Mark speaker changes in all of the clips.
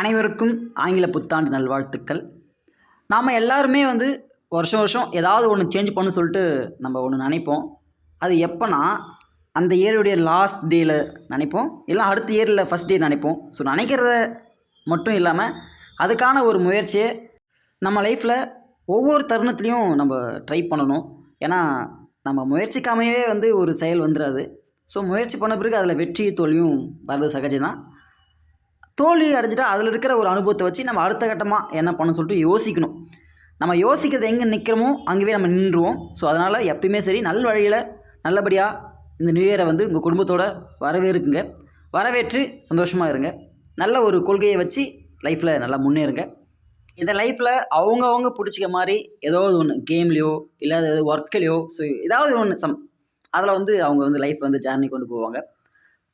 Speaker 1: அனைவருக்கும் ஆங்கில புத்தாண்டு நல்வாழ்த்துக்கள். நாம் எல்லாருமே வந்து வருஷம் வருஷம் ஏதாவது ஒன்று சேஞ்ச் பண்ணு சொல்லிட்டு நம்ம ஒன்று நினைப்போம். அது எப்போனா அந்த இயருடைய லாஸ்ட் டேயில் நினைப்போம். இல்லை அடுத்த இயரில் ஃபஸ்ட் டே நினைப்போம். ஸோ நினைக்கிறத மட்டும் இல்லாமல் அதுக்கான ஒரு முயற்சியை நம்ம லைஃப்பில் ஒவ்வொரு தருணத்துலேயும் நம்ம ட்ரை பண்ணணும். ஏன்னா நம்ம முயற்சிக்காமையே வந்து ஒரு செயல் வந்துடாது ஸோ முயற்சி பண்ண பிறகு அதில் வெற்றி தோல்வியும் வர்றது சகஜம்தான். தோல்வி அடைஞ்சிட்டா அதில் இருக்கிற ஒரு அனுபவத்தை வச்சு நம்ம அடுத்த கட்டமாக என்ன பண்ணணும் சொல்லிட்டு யோசிக்கணும். நம்ம யோசிக்கிறது எங்கே நிற்கிறோமோ அங்கேயே நம்ம நின்றுவோம். ஸோ அதனால் எப்பயுமே சரி நல் வழியில் நல்லபடியாக இந்த நியூ இயரை வந்து உங்கள் குடும்பத்தோட வரவேற்குங்க. வரவேற்று சந்தோஷமாக இருங்க. நல்ல ஒரு கொள்கையை வச்சு லைஃப்பில் நல்லா முன்னேறுங்க. இந்த லைஃப்பில் அவங்கவுங்க பிடிச்சிக்க மாதிரி ஏதாவது ஒன்று கேம்லேயோ இல்லை ஒர்க்கிலையோ ஸோ ஏதாவது ஒன்று சம் அதில் வந்து அவங்க வந்து லைஃப் வந்து ஜேர்னி கொண்டு போவாங்க.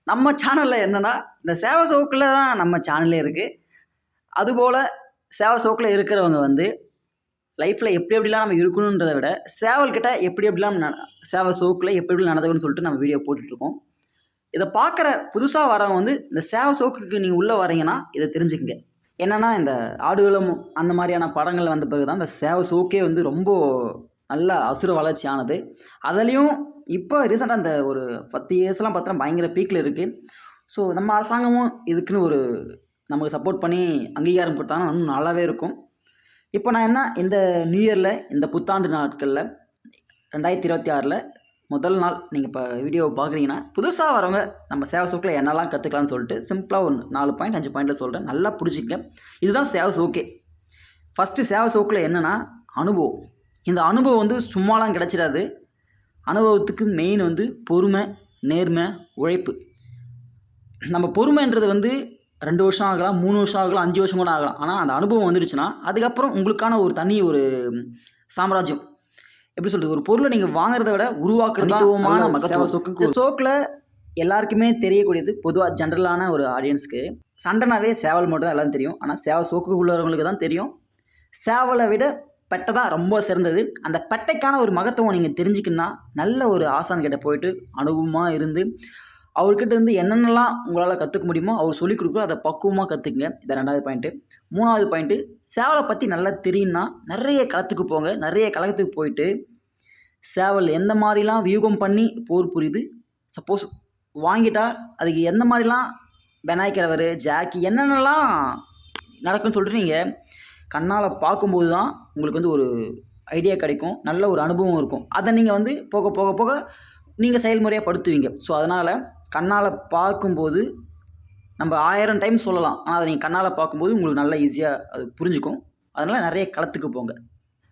Speaker 1: நம்ம சேனலில் என்னென்னா இந்த சேவை சோக்கில் தான் நம்ம சேனலே இருக்குது அதுபோல் சேவை சோக்கில் இருக்கிறவங்க வந்து லைஃப்பில் எப்படி எப்படிலாம் நம்ம இருக்கணுன்றதை விட சேவல்கிட்ட எப்படி எப்படிலாம் ந சேவை சோக்கில் எப்படி எப்படி நடந்துக்கணும்னு சொல்லிட்டு நம்ம வீடியோ போட்டுட்ருக்கோம். இதை பார்க்குற புதுசாக வரவங்க வந்து இந்த சேவை சோக்குக்கு நீங்கள் உள்ளே வரீங்கன்னா இதை தெரிஞ்சுக்கங்க. என்னென்னா இந்த ஆடுகளும் அந்த மாதிரியான படங்கள் வந்த பிறகு தான் இந்த சேவை சோக்கே வந்து ரொம்ப நல்ல அசுர வளர்ச்சி ஆனது அதுலேயும் இப்போ ரீசெண்டாக இந்த ஒரு பத்து இயர்ஸ்லாம் பார்த்தோன்னா பயங்கர பீக்கில் இருக்குது ஸோ நம்ம அரசாங்கமும் இதுக்குன்னு ஒரு நமக்கு சப்போர்ட் பண்ணி அங்கீகாரம் கொடுத்தாங்கன்னா இன்னும் நல்லாவே இருக்கும். இப்போ நான் என்ன இந்த நியூ இயரில் இந்த புத்தாண்டு நாட்களில் ரெண்டாயிரத்தி இருபத்தி ஆறில் முதல் நாள் நீங்கள் இப்போ வீடியோவை பார்க்குறீங்கன்னா புதுசாக வரவங்க நம்ம சேவை சோக்கில் என்னெல்லாம் கற்றுக்கலாம்னு சொல்லிட்டு சிம்பிளாக ஒரு நாலு பாயிண்ட் அஞ்சு பாயிண்டில் சொல்கிறேன் நல்லா பிடிச்சிக்க இதுதான் சேவை சோக்கே. ஃபஸ்ட்டு சேவை சோக்கில் என்னென்னா அனுபவம். இந்த அனுபவம் வந்து சும்மாலாம் கிடச்சிடாது. அனுபவத்துக்கு மெயின் வந்து பொறுமை நேர்மை உழைப்பு. நம்ம பொறுமைன்றது வந்து ரெண்டு வருஷம் ஆகலாம் மூணு வருஷம் ஆகலாம் அஞ்சு வருஷம் கூட ஆகலாம். ஆனால் அந்த அனுபவம் வந்துடுச்சுன்னா அதுக்கப்புறம் உங்களுக்கான ஒரு தனி ஒரு சாம்ராஜ்யம். எப்படி சொல்கிறது ஒரு பொருளை நீங்கள் வாங்குறத விட உருவாக்குறதுமான சோக்கில் எல்லாருக்குமே தெரியக்கூடியது பொதுவாக ஜென்ரலான ஒரு ஆடியன்ஸ்க்கு சண்டைனாவே சேவல் மட்டும் தான் எல்லாம் தெரியும். ஆனால் சேவல் சோக்கு உள்ளவங்களுக்கு தான் தெரியும். சேவலை விட பெட்டை தான் ரொம்ப சிறந்தது. அந்த பெட்டைக்கான ஒரு மகத்துவம் நீங்கள் தெரிஞ்சுக்கணுன்னா நல்ல ஒரு ஆசான் கிட்ட போயிட்டு அனுபவமாக இருந்து அவர்கிட்ட இருந்து என்னென்னலாம் உங்களால் கற்றுக்க முடியுமோ அவர் சொல்லிக் கொடுக்குறோ அதை பக்குவமாக கற்றுக்குங்க இதை ரெண்டாவது பாயிண்ட்டு மூணாவது பாயிண்ட்டு சேவலை பற்றி நல்லா தெரியும்னா நிறைய களத்துக்கு போங்க. நிறைய களத்துக்கு போயிட்டு சேவல் எந்த மாதிரிலாம் வியூகம் பண்ணி போர் புரியுது? சப்போஸ் வாங்கிட்டா அதுக்கு எந்த மாதிரிலாம் விநாயகரவர் ஜாக்கி என்னென்னலாம் நடக்குன்னு சொல்லிட்டு நீங்கள் கண்ணால் பார்க்கும்போது தான் உங்களுக்கு வந்து ஒரு ஐடியா கிடைக்கும். நல்ல ஒரு அனுபவம் இருக்கும். அதை நீங்கள் வந்து போக போக போக நீங்கள் செயல்முறையாக படுத்துவீங்க. ஸோ அதனால் கண்ணால் பார்க்கும்போது நம்ம ஆயிரம் டைம் சொல்லலாம். ஆனால் அதை நீங்கள் கண்ணால் பார்க்கும்போது உங்களுக்கு நல்லா ஈஸியாக அது புரிஞ்சுக்கும். அதனால் நிறைய களத்துக்கு போங்க.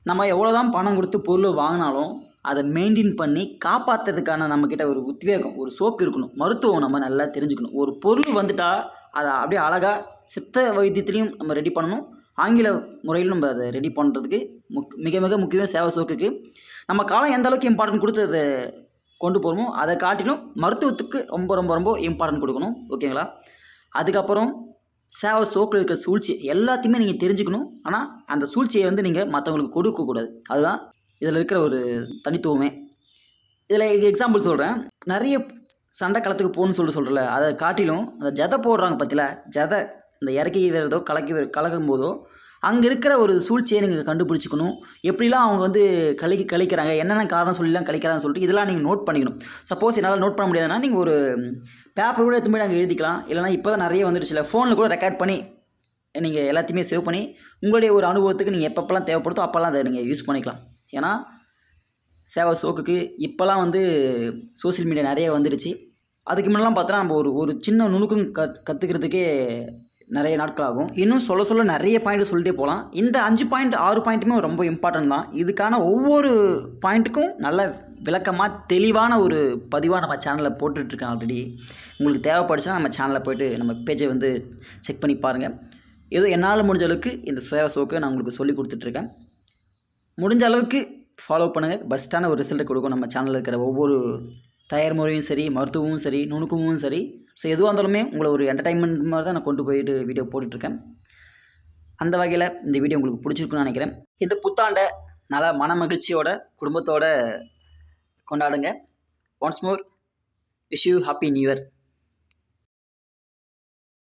Speaker 1: நம்ம எவ்வளோ தான் பணம் கொடுத்து பொருள் வாங்கினாலும் அதை மெயின்டைன் பண்ணி காப்பாற்றுறதுக்கான நம்மக்கிட்ட ஒரு உத்வேகம் ஒரு சோக்கு இருக்கணும். மருத்துவம் நம்ம நல்லா தெரிஞ்சுக்கணும். ஒரு பொருள் வந்துட்டால் அதை அப்படியே அழகாக சித்த வைத்தியத்துலேயும் நம்ம ரெடி பண்ணணும். ஆங்கில முறையில் நம்ம அதை ரெடி பண்ணுறதுக்கு முக் மிக மிக முக்கியமாக சேவை சோக்குக்கு நம்ம காலம் எந்த அளவுக்கு இம்பார்ட்டன்ட் கொடுத்து அதை கொண்டு போகிறோமோ அதை காட்டிலும் மருத்துவத்துக்கு ரொம்ப ரொம்ப ரொம்ப இம்பார்ட்டன்ட் கொடுக்கணும். ஓகேங்களா? அதுக்கப்புறம் சேவை சோக்கில் இருக்கிற சூழ்ச்சி எல்லாத்தையுமே நீங்கள் தெரிஞ்சுக்கணும். ஆனால் அந்த சூழ்ச்சியை வந்து நீங்கள் மற்றவங்களுக்கு கொடுக்கக்கூடாது அதுதான் இதில் இருக்கிற ஒரு தனித்துவமே. இதில் எக்ஸாம்பிள் சொல்கிறேன் நிறைய சண்டை களத்துக்கு போகணும்னு சொல்லிட்டு சொல்கிறல அதை காட்டிலும் அந்த ஜதை போடுறாங்க பார்த்தீங்களா ஜதை இந்த இறக்கி வீரதோ கலக்கி கலக்கும் போதோ அங்கே இருக்கிற ஒரு சூழ்ச்சியை நீங்கள் கண்டுபிடிச்சிக்கணும். எப்படிலாம் அவங்க வந்து கழிக்கு கழிக்கிறாங்க என்னென்ன காரணம் சொல்லிலாம் கழிக்கிறாங்கன்னு சொல்லிட்டு இதெல்லாம் நீங்கள் நோட் பண்ணிக்கணும். சப்போஸ் என்னால் நோட் பண்ண முடியாதுன்னா நீங்கள் ஒரு பேப்பர் கூட எடுத்து போய் அங்கே எழுதிக்கலாம். இல்லைனா இப்போ தான் நிறைய வந்துடுச்சுல ஃபோனில் கூட ரெக்கார்ட் பண்ணி நீங்கள் எல்லாத்தையுமே சேவ் பண்ணி உங்களுடைய ஒரு அனுபவத்துக்கு நீங்கள் எப்பப்பெல்லாம் தேவைப்படுதோ அப்போல்லாம் அதை நீங்கள் யூஸ் பண்ணிக்கலாம். ஏன்னா சேவை சோக்குக்கு இப்போல்லாம் வந்து சோசியல் மீடியா நிறைய வந்துடுச்சு. அதுக்கு முன்னெல்லாம் பார்த்தோன்னா நம்ம ஒரு ஒரு சின்ன நுணுக்கம் கத் கற்றுக்கிறதுக்கே நிறைய நாட்கள் ஆகும் இன்னும் சொல்ல சொல்ல நிறைய பாயிண்ட் சொல்லிட்டே போகலாம் இந்த அஞ்சு பாயிண்ட் ஆறு பாயிண்ட்டுமே ரொம்ப இம்பார்ட்டன்ட் தான். இதுக்கான ஒவ்வொரு பாயிண்ட்டுக்கும் நல்ல விளக்கமாக தெளிவான ஒரு பதிவாக நம்ம சேனலில் போட்டுட்ருக்கேன் ஆல்ரெடி உங்களுக்கு தேவைப்படுச்சுன்னா நம்ம சேனலில் போய்ட்டு நம்ம பேஜை வந்து செக் பண்ணி பாருங்கள் ஏதோ என்னால் முடிஞ்ச அளவுக்கு இந்த சேவை சோக்கை நான் உங்களுக்கு சொல்லி கொடுத்துட்ருக்கேன். முடிஞ்ச அளவுக்கு ஃபாலோ பண்ணுங்கள் பெஸ்ட்டான ஒரு ரிசல்ட்டை கொடுக்கும் நம்ம சேனலில் இருக்கிற ஒவ்வொரு தயார் முறையும் சரி மருத்துவமும் சரி நுணுக்கமும் சரி. ஸோ எதுவாக இருந்தாலுமே உங்களை ஒரு என்டர்டைன்மெண்ட் மாதிரி தான் நான் கொண்டு போயிட்டு வீடியோ போட்டுட்ருக்கேன். அந்த வகையில் இந்த வீடியோ உங்களுக்கு பிடிச்சிருக்குன்னு நினைக்கிறேன். இந்த புத்தாண்டை நல்லா மன மகிழ்ச்சியோட குடும்பத்தோட கொண்டாடுங்க. Once more wish you happy new year